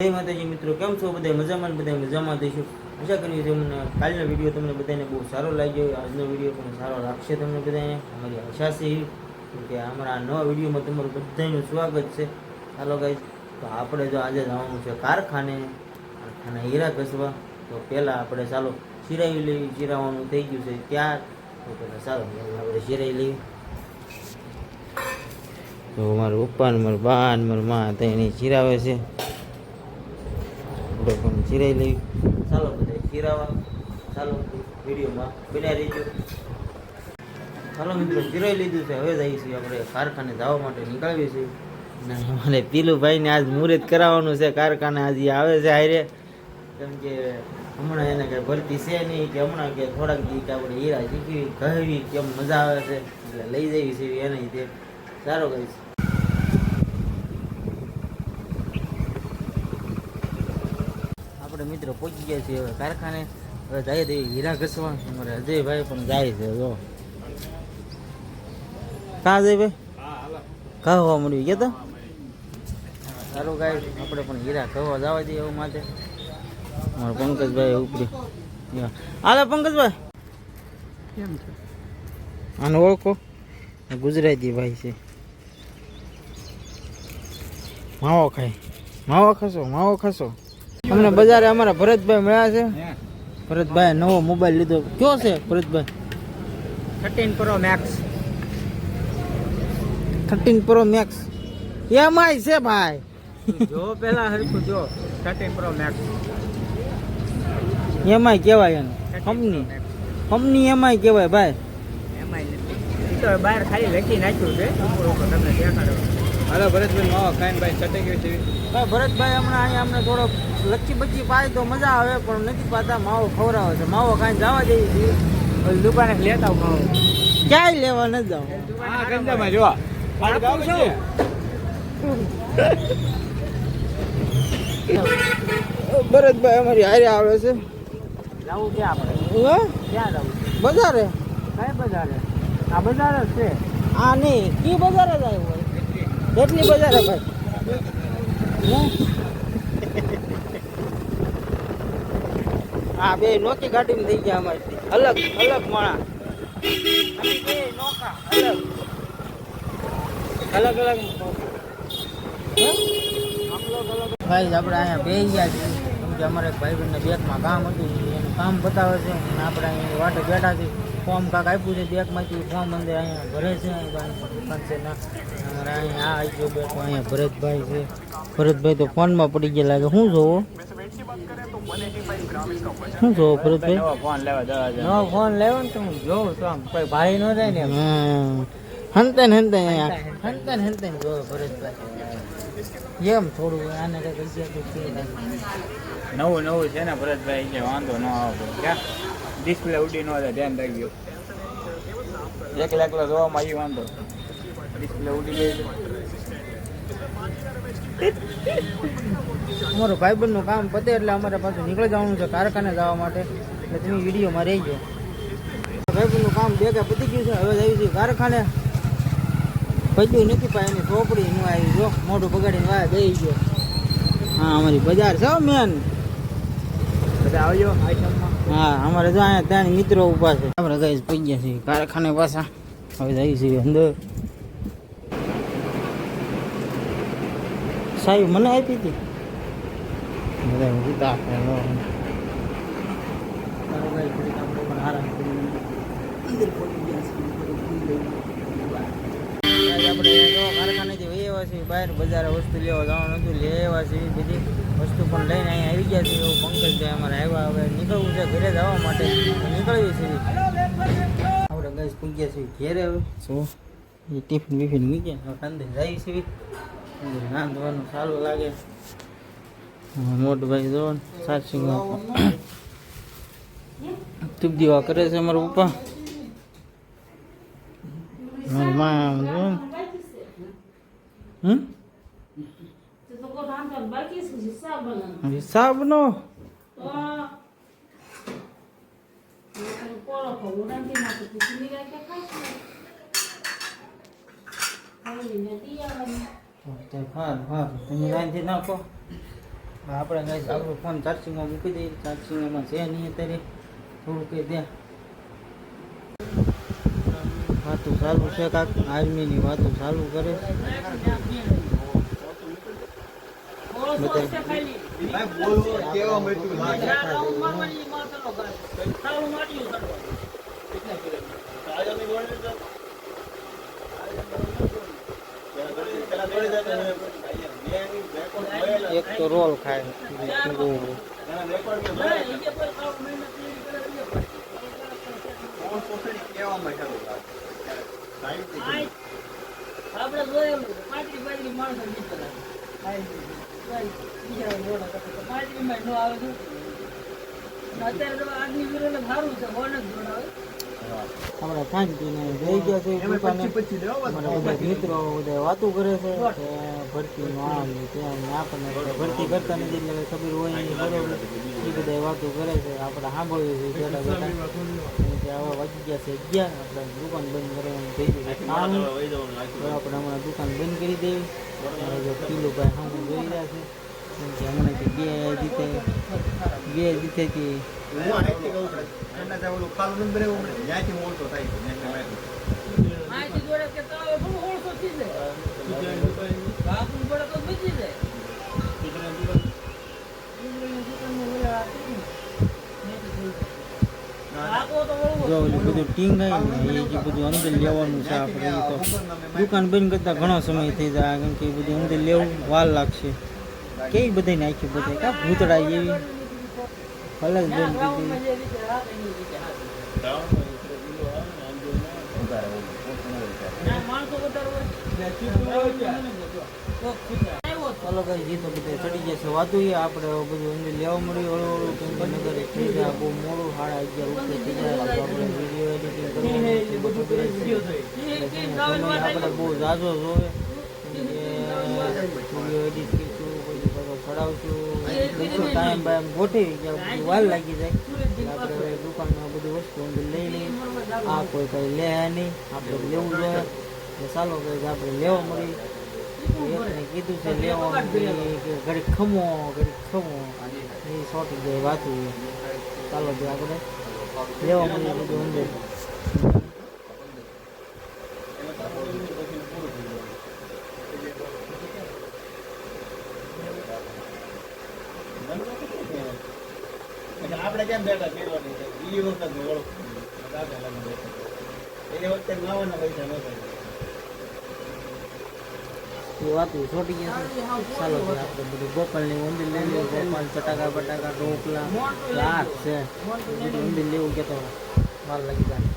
જય માતાજી મિત્રો, કેમ છો? બધા મજામાં બધા મજામાં થઈશું આશા કરીએ છીએ મને કાલનો વીડિયો તમને બધાને બહુ સારો લાગ્યો આજનો વીડિયો પણ સારો લાગશે તમને બધાને અમારી આશા છે કે અમારા નવા વિડીયોમાં તમારું બધાનું સ્વાગત છે. ચાલો ગાઈ તો આપણે જો આજે જવાનું છે કારખાને, કારખાના હીરા ઘસવા. તો પહેલાં આપણે ચાલો સિરાવી લેવી ચીરાવાનું થઈ ગયું છે ત્યાં તો પહેલાં ચાલો આપણે સિરાવી લેવી તો મારા પપ્પા ને મારા બા ને મારા મા તેને ચીરાવે છે. પણ ચીરાઈ લેવી ચાલો બધા ચીરાવા ચાલો વિડીયોમાં બન્યા રહીજો. ચાલો મિત્રો ચીરાઈ લીધું છે. હવે જઈએ છીએ આપણે કારખાને જવા માટે નીકળીએ છીએ. ને અમારે પીલુભાઈને આજ મુહૂર્ત કરાવવાનું છે. કારખાને આજે આવે છે હારે. કેમ કે હમણાં એને કઈ ભરતી છે નહીં કે હમણાં કે થોડાક દી કે આપણે હીરા શીખવી કહેવી કેમ મજા આવે છે. એટલે લઈ જવી છે એને તે. સારો કહીશ આપણે મિત્રો પહોંચી ગયા છે હવે કારખાને. હવે જાય તો હીરા ઘસવા. અમારે અજયભાઈ પણ જાય છે જો. કાં અજયભાઈ? ભાઈ કહવા મળ્યું ગયા તો? સારું ગાય આપણે પણ હીરા કહવા જવા દઈએ એવું માટે. અમારા પંકજભાઈ ઉપરી હાલો પંકજભાઈ. કેમ છે? આને ઓળખો. ગુજરાતી ભાઈ છે. માવો ખાય. માવો ખાશો માવો ખાશો. અમને બજારે અમારા ભરતભાઈ મળ્યા છે. ભરતભાઈ નવો મોબાઈલ લીધો. કયો છે Bharatbhai? Thirteen pro max thirteen pro max MI છે ભાઈ. જો પેલા હરખું જો. થર્ટીન પ્રો મેક્સ એમઆઈ કહેવાય એને. કંપની. કંપની એમઆઈ કહેવાય ભાઈ. એમઆઈ તો બહાર ખાલી લખી નાખ્યું છે. તમને દેખાડો. હાલો ભરતભાઈ માવા ખાઈને ભાઈ ચટે ગયું છે? ભાઈ ભરતભાઈ હમણાં અહીંયા અમને થોડો લચ્છી બચ્ચી પાય તો મજા આવે પણ નથી પાતા માવો ખવડાવે છે. માવો ખાઈને જવા દેવી છીએ દુકાને લેતા આવું માવો. ક્યાંય લેવા નથી જાવ હા ગંજામાં જોવા. ભરતભાઈ અમારી હારે આવે છે. જવું ક્યાં આપણે? હા? ક્યાં જવું? બજારે? કઈ બજારે? આ બજાર જ છે. આ નહીં કી બજારે જ આવ્યું હોય? કેટલી બજારે ભાઈ. હે? હા બે નોકી ગાડીમાં થઈ ગયા અમારે. અલગ અલગ માણા બે નોકા અલગ. અલગ અલગ ભાઈ આપણે અહીંયા બે ગયા છીએ. કેમ કે અમારે એક ભાઈબંધને બેંકમાં કામ હતું એનું કામ બતાવે છે અને આપણે અહીંયા વાટે બેઠા છીએ. ફોર્મ કાંક આપ્યું છે બેંકમાંથી ફોર્મ અંદર અહીંયા ભરે છે અહીં દુકાન છે ના અમારે અહીંયા આ આવી ગયો બેઠો અહીંયા ભરતભાઈ છે. ભરતભાઈ તો ફોનમાં પડી ગયા લાગે શું જોવો? શું જોવો ભરતભાઈ? નવો ફોન લેવા ને તો હું જોઉં તો આમ કોઈ ભાઈ ન જાય ને હંતન હંતન હંતન હંતન જોવો ભરતભાઈ. એમ થોડું આને કંઈક નવું નવું છે ને ભરતભાઈ કે વાંધો ન આવે. ક્યાં? ડિસ્પ્લે ઉડી ન જાય, ધ્યાન રાખજો. એક લાખ જોવામાં આવી વાંધો. ડિસ્પ્લે ઉડી ગઈ. અમારું ભાઈબંધનું કામ પતે એટલે અમારે પાછું નીકળી જવાનું છે કારખાને જવા માટે. એટલે તમે વિડીયોમાં રહેજો. ભાઈબંધનું કામ બે કે પતી ગયું છે, હવે જઈએ છે કારખાને. પત્યું નથી પાય એની ચોપડી નું આવી જો, મોઢું બગાડીને વાય દઈ ગયો. હા, અમારી બજાર છે મેન બધા આવજો આઈટમમાં હા, અમારે જો અહીંયા ત્રણ મિત્રો ઊભા છે. આપણે ગઈ પી ગયા છીએ. કારખાને પાછા. હવે જઈએ છીએ અંદર. સાહેબ, મને આપી હતી બધા આપણે કારખાને જો વહી વસ્તુ લેવા જવાનું હતું. લેવા છીએ. બધી વસ્તુ પણ લઈને અહીંયા આવી ગયા છે એવું પંકજભાઈ અમારે આવ્યા. હવે નીકળવું છે ઘરે જવા માટે. નીકળવી છે. આપણે ગઈ પૂગ્યા છીએ ઘેરે હવે. શું? એ ટિફિન બિફિન હવે અંદર જઈએ છીએ અંદર રાંધવાનું સારું લાગે. મોટભાઈ જો સાચી તુપ દીવા કરે છે અમારા પપ્પા? મારી મા ને. હમ? હિસાબ નો ફાર ફાર તમે રાંધી નાખો આપણે ગાઈસ આપણો ફોન ચાર્જિંગમાં મૂકી દઈએ ચાર્જિંગમાં છે નહીં અત્યારે થોડું કહી દે વાતું ચાલુ છે કાક આર્મીની વાતું ચાલુ કરે એક તો રોલ ખાય. આપણે જોયેલું પાંત્રી પાંત્રી માણસો નીકળ્યા પાંત્રીમાં નો આવે છે અત્યારે તો આદમી વિરોધ સારું છે હોન જ જોડાવે આપણે શાંતિને જઈ ગયા છે મિત્રો બધા વાતો કરે છે આમ ને આપણને ભરતી કરતા નથી એટલે ખબર હોય બરોબર. બધા વાતો કરે છે. આપણે સાંભળ્યું છે બેઠા બેઠા આવા વાગી ગયા છે અગિયાર આપણે દુકાન બંધ કરવાનું થઈ ગયું આપણે હમણાં દુકાન બંધ કરી દેવી. પીલુભાઈ સામે જોઈ રહ્યા છે. કેમ કે હમણાં કે બે રીતે બે રીતેથી કે ઓળખો થઈ જાય. જો, બધું ટીંગાય ને એ જે બધું અંદર લેવાનું છે આપણે, એ તો દુકાન બંધ કરતા ઘણો સમય થઈ જાય કેમ કે બધું અંદર લેવું વાર લાગશે. કેવી બધાને આખી બધા? કા ભૂતડા એવી ભલે બંધ. કરી જે રીતે રીતે છે કઈ જે તો બધા ચડી જશે વાતું એ આપણે બધું એમને લેવા મળ્યું. હળવું હળવું કેમ કે નગર થઈ જાય બહુ મોડું સાડા અગિયાર ઉપર થઈ જાય આપણે વીડિયો એડિટિંગ કરવાનું છે છે છે આપણે બહુ ઝાઝો જોવે વીડિયો એડિટ કરીશું પછી પાછો ચડાવશું. ટાઈમ બાઈમ ગોઠવી ગયા વાર લાગી જાય. આપણે દુકાનમાં બધી વસ્તુ અંદર લઈ લઈએ આ કોઈ કઈ લે નહીં આપણે લેવું જોઈએ ચાલો કઈ આપણે લેવા મળી. એકને કીધું છે, લેવાનું કે ખમો ઘડી ખમો. એ સોટી જાય વાતું. ચાલો જે આપણે લેવા મને બધું અંદર. આપણે કેમ બેઠા ફેરવાની છે ઈ વખત ઓળખ એની વખતે નાવાના પૈસા નહોતા. એ વાતું છોટી ગયા ચાલો આપણે બધું ગોપાલની અંદર લઈ લઈએ. ગોપાલ, ચટાકા, બટાકા, ઢોકલા લાટ છે. બધું અંદર લેવું કે તો વાર લાગી જાય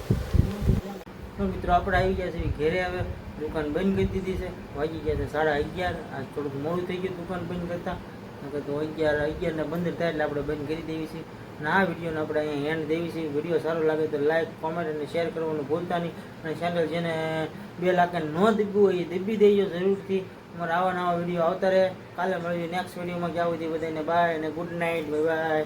તો મિત્રો આપણે આવી ગયા છે ઘેરે આવે દુકાન બંધ કરી દીધી છે. વાગી ગયા છે સાડા અગિયાર. આ થોડુંક મોડું થઈ ગયું દુકાન બંધ કરતા. નકર તો અગિયાર, અગિયારને બંધ થાય એટલે આપણે બંધ કરી દેવી છે. અને આ વિડીયોને આપણે અહીંયા હેન્ડ દેવી છે. વીડિયો સારો લાગે તો લાઈક કોમેન્ટ અને શેર કરવાનું ભૂલતા નહીં. અને ચેનલ જેને બે લાખ ન દબ્યું હોય એ દીબી દેજો જરૂરથી. અમારા આવા નવા વીડિયો આવતા રહે. કાલે મળીએ નેક્સ્ટ વિડીયોમાં. ક્યાં સુધી બધાને બાય અને ગુડ નાઇટ બાય